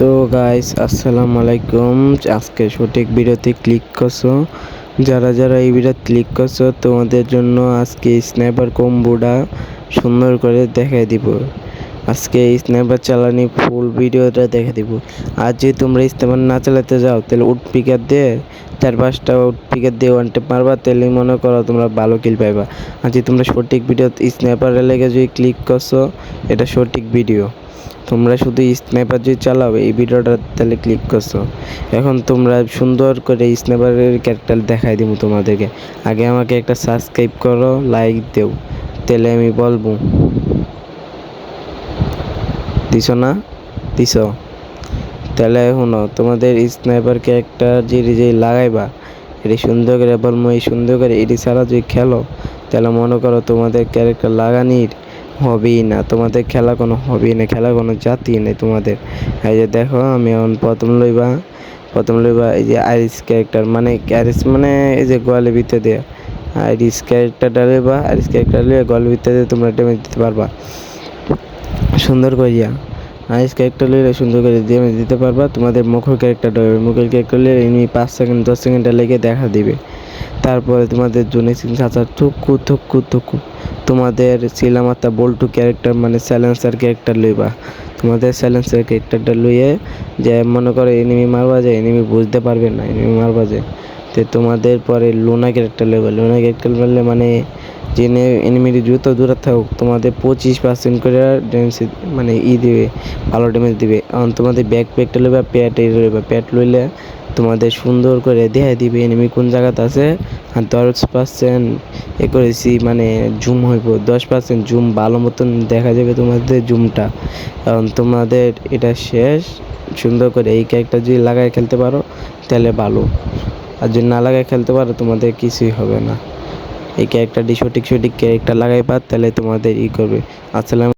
তো গাইস আসসালামু আলাইকুম। আজকে সঠিক ভিডিওতে ক্লিক করছ। যারা যারা এই ভিডিও ক্লিক করছ, তোমাদের জন্য আজকে স্নাইপার কম্বোটা সুন্দর করে দেখাই দিব। আজকে স্নাইপার চালানি ফুল ভিডিওটা দেখে দিব। আর যদি তোমরা স্নাইপার না চালাতে যাও, তাহলে উড পিকার দিয়ে চার পাঁচটা উড পিকার দিয়ে ওয়ান টেপ মারবা, তাহলে মনে করো তোমরা ভালো কিল পাইবা। আর যদি তোমরা সঠিক ভিডিও স্নাইপারের লেগে যদি ক্লিক করছ, এটা সঠিক ভিডিও তোমরা শুধু স্নাইপার যদি চালাও, এই ভিডিওটা তাহলে ক্লিক করছ। এখন তোমরা সুন্দর করে স্নাইপারের ক্যারেক্টার দেখাই দিব তোমাদেরকে। আগে আমাকে একটা সাবস্ক্রাইব করো লাইক দেও, তাহলে আমি বলব। দিছ না? দিছ? তাহলে শুনো, তোমাদের স্নাইপার ক্যারেক্টার যে যে লাগাইবা, এটি সুন্দর করে বলব, এই সুন্দর করে এটি ছাড়া যদি খেলো, তাহলে মনে করো তোমাদের ক্যারেক্টার লাগানির হবেই না, তোমাদের খেলা কোনো হবেই না, খেলা কোনো জাতি নেই তোমাদের। এই যে দেখো, আমি এখন প্রথম লইবা প্রথম লইবা এই যে আইরিস ক্যারেক্টার মানে আইরিস মানে এই যে গোয়ালের ভিতরে দিয়ে। আইরিস ক্যারেক্টারটা লইবা আইরিস ক্যারেক্টার লইয়া গোয়ালের ভিতরে দিয়ে তোমরা ড্যামেজ দিতে পারবা। সুন্দর করিয়া। আইস ক্যারেক্টার লইলে সুন্দর করে ড্যামেজ দিতে পারবা, তোমাদের মুখের ক্যারেক্টারটা হবে মুখের ক্যারেক্টার লইলে এমনি পাঁচ সেকেন্ড দশ সেকেন্ডটা লেগে দেখা দিবে। তারপরে তোমাদের জন্য চাচা থুকু থুকু থুকু। তোমাদের সিলামাতা বল্টু ক্যারেক্টার মানে স্যালেন্সার ক্যারেক্টার লইবা। তোমাদের স্যালেন্সার ক্যারেক্টারটা লইয়ে যে মনে করো এনিমি মারবা যায় এনিমি বুঝতে পারবে না এনিমি মারবা যায় তো তোমাদের পরে লোনা ক্যারেক্টার লইবা। লোনা ক্যারেক্টার মারলে মানে যে এনিমির যত দূরে থাকুক, তোমাদের পঁচিশ পার্সেন্ট করে ড্যামেজ মানে ই দিবে, ভালো ড্যামেজ দিবে। এখন তোমাদের ব্যাক প্যাকটা লইবা প্যাট লইবা। প্যাট লইলে তোমাদের সুন্দর করে দেখাই দিবে এনিমি কোন জায়গাতে আছে। আর দশ পার্সেন্ট এ করেছি মানে জুম হইব। দশ পার্সেন্ট জুম ভালো মতন দেখা যাবে তোমাদের জুমটা কারণ তোমাদের এটা শেষ। সুন্দর করে এই ক্যারেক্টার যদি লাগায় খেলতে পারো, তাহলে ভালো। আর যদি না লাগায় খেলতে পারো, তোমাদের কিছুই হবে না। এই ক্যারেক্টারটি সঠিক সঠিক ক্যারেক্টার লাগাইবা, তাহলে তোমাদের ই করবে। আসসালাম